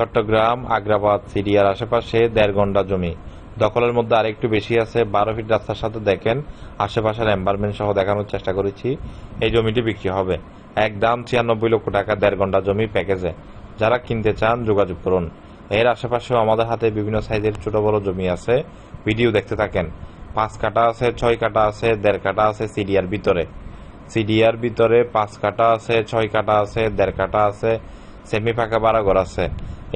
চট্টগ্রাম, আগ্রাবাদ, সিরিয়ার আশেপাশে দেড় ঘণ্টা জমি। দখলের মধ্যে আরেকটু বেশি আছে, বারো ফিট রাস্তার সাথে দেখেন, আশেপাশের এনভায়রনমেন্ট সহ দেখানোর চেষ্টা করেছি, এই জমিটি বিক্রি হবে। এক দাম ছিয়ানব্বই লক্ষ টাকা দেড় ঘণ্টা জমি প্যাকেজে। যারা কিনতে চান, যোগাযোগ করুন। এর আশেপাশেও আমাদের হাতে বিভিন্ন সাইজের ছোট বড় জমি আছে, ভিডিও দেখতে থাকেন। পাঁচ কাটা আছে, ছয় কাটা আছে, দেড় কাটা আছে সিরিয়ার ভিতরে। সিডিআর ভিতরে পাঁচ কাটা আছে, ছয় কাটা আছে, দেড় কাটা আছে, সেমি ফাঁকা বারাগর আছে।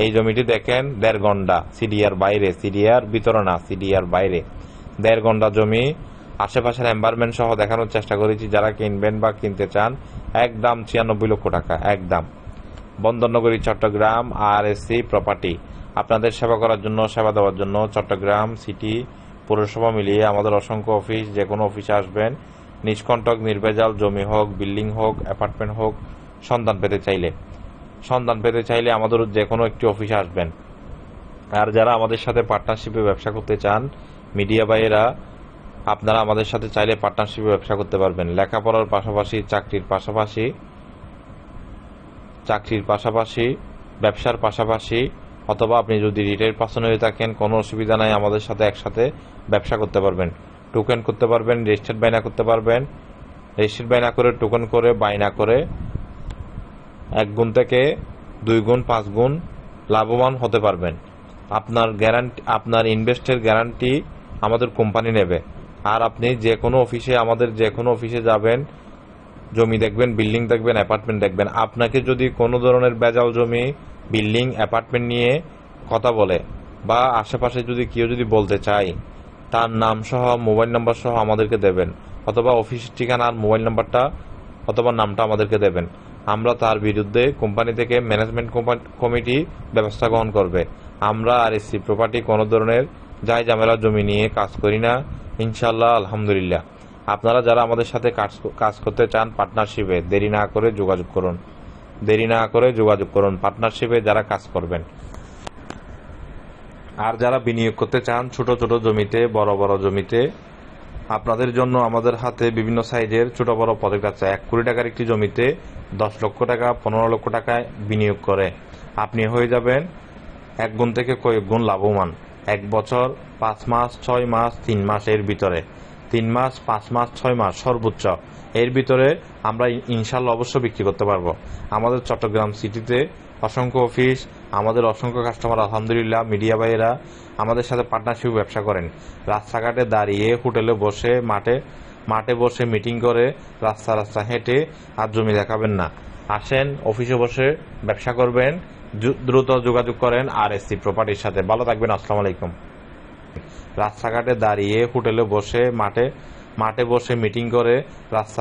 এই জমিটি দেখেন, দেড় ঘণ্টা। সিডিআর বাইরে, সিডিআর ভিতরে না, সিডিআর বাইরে। দেড় ঘণ্টা জমি, আশেপাশের এনভায়রনমেন্ট সহ দেখানোর চেষ্টা করেছি। যারা কিনবেন বা কিনতে চান, একদম ছিয়ানব্বই লক্ষ টাকা, একদম। বন্দরনগরী, চট্টগ্রাম আর এসসি প্রপার্টি আপনাদের সেবা করার জন্য, সেবা দেওয়ার জন্য চট্টগ্রাম সিটি পৌরসভা মিলিয়ে আমাদের অসংখ্য অফিস যে কোনো অফিসে আসবেন। নিষ্কণ্টক, নির্ভেজাল, জমি হোক বিল্ডিং হোক অ্যাপার্টমেন্ট হোক, সন্ধান পেতে চাইলে। সন্ধান পেতে চাইলে আমাদের যে কোনো একটি অফিসে আসবেন। আর যারা আমাদের সাথে পার্টনারশিপে ব্যবসা করতে চান মিডিয়া ভাইয়েরা, আপনারা আমাদের সাথে চাইলে পার্টনারশিপে ব্যবসা করতে পারবেন। লেখাপড়ার পাশাপাশি, চাকরির পাশাপাশি চাকরির পাশাপাশি, ব্যবসার পাশাপাশি, অথবা আপনি যদি রিটেল পার্সন হয়ে থাকেন, কোনো অসুবিধা নাই, আমাদের সাথে একসাথে ব্যবসা করতে পারবেন। টোকেন করতে পারবেন রেজিস্টার্ড বাইনা করতে পারবেন। রেজিস্টার্ড বাইনা করে টোকেন করে বাইনা করে এক গুণ থেকে দুই গুণ, পাঁচ গুণ লাভবান হতে পারবেন। আপনার গ্যারান্টি আপনার ইনভেস্টের গ্যারান্টি আমাদের কোম্পানি নেবে। আর আপনি যে কোনো অফিসে আমাদের যে কোনো অফিসে যাবেন, জমি দেখবেন বিল্ডিং দেখবেন অ্যাপার্টমেন্ট দেখবেন, আপনাকে যদি কোনো ধরনের বেজাল জমি বিল্ডিং অ্যাপার্টমেন্ট নিয়ে কথা বলে, বা আশেপাশে যদি কেউ যদি বলতে চায়, তার নাম সহ মোবাইল নাম্বার সহ আমাদেরকে দেবেন, অথবা অফিসের ঠিকানা আর মোবাইল নাম্বারটা অথবা নামটা আমাদেরকে দেবেন। আমরা তার বিরুদ্ধে কোম্পানি থেকে ম্যানেজমেন্ট কমিটি ব্যবস্থা গ্রহণ করবে। আমরা আর এসি প্রপার্টি কোনো ধরনের যাই ঝামেলা জমি নিয়ে কাজ করি না। ইনশাল্লাহ আলহামদুলিল্লাহ। আপনারা যারা আমাদের সাথে কাজ করতে চান পার্টনারশিপে, দেরি না করে যোগাযোগ করুন। দেরি না করে যোগাযোগ করুন পার্টনারশিপে যারা কাজ করবেন। আর যারা বিনিয়োগ করতে চান, ছোট ছোট জমিতে, বড় বড় জমিতে আপনাদের জন্য আমাদের হাতে বিভিন্ন সাইজের ছোট বড় প্রজেক্ট আছে এক কোটি টাকার একটি জমিতে দশ লক্ষ টাকা, পনেরো লক্ষ টাকায় বিনিয়োগ করে। আপনি হয়ে যাবেন এক গুণ থেকে কয়েক গুণ লাভবান। এক বছর, পাঁচ মাস, ছয় মাস, তিন মাস এর ভিতরে। তিন মাস, পাঁচ মাস, ছয় মাস সর্বোচ্চ। এর ভিতরে আমরা ইনশাল্লাহ অবশ্য বিক্রি করতে পারব। আমাদের চট্টগ্রাম সিটিতে অসংখ্য অফিস আমাদের অসংখ্য কাস্টমার আলহামদুলিল্লাহ মিডিয়া ভাইয়েরা আমাদের সাথে পার্টনারশিপ ব্যবসা করেন। রাস্তাঘাটে দাঁড়িয়ে, হোটেলে বসে, মাঠে মাঠে বসে মিটিং করে, রাস্তা রাস্তা হেঁটে আর জমি দেখাবেন না। আসেন অফিসে বসে ব্যবসা করবেন দ্রুত যোগাযোগ করেন আর এসসি প্রপার্টির সাথে। ভালো থাকবেন, আসসালামু আলাইকুম। রাস্তাঘাটে দাঁড়িয়ে, হোটেলে বসে, মাঠে মাঠে বসে মিটিং করে, রাস্তা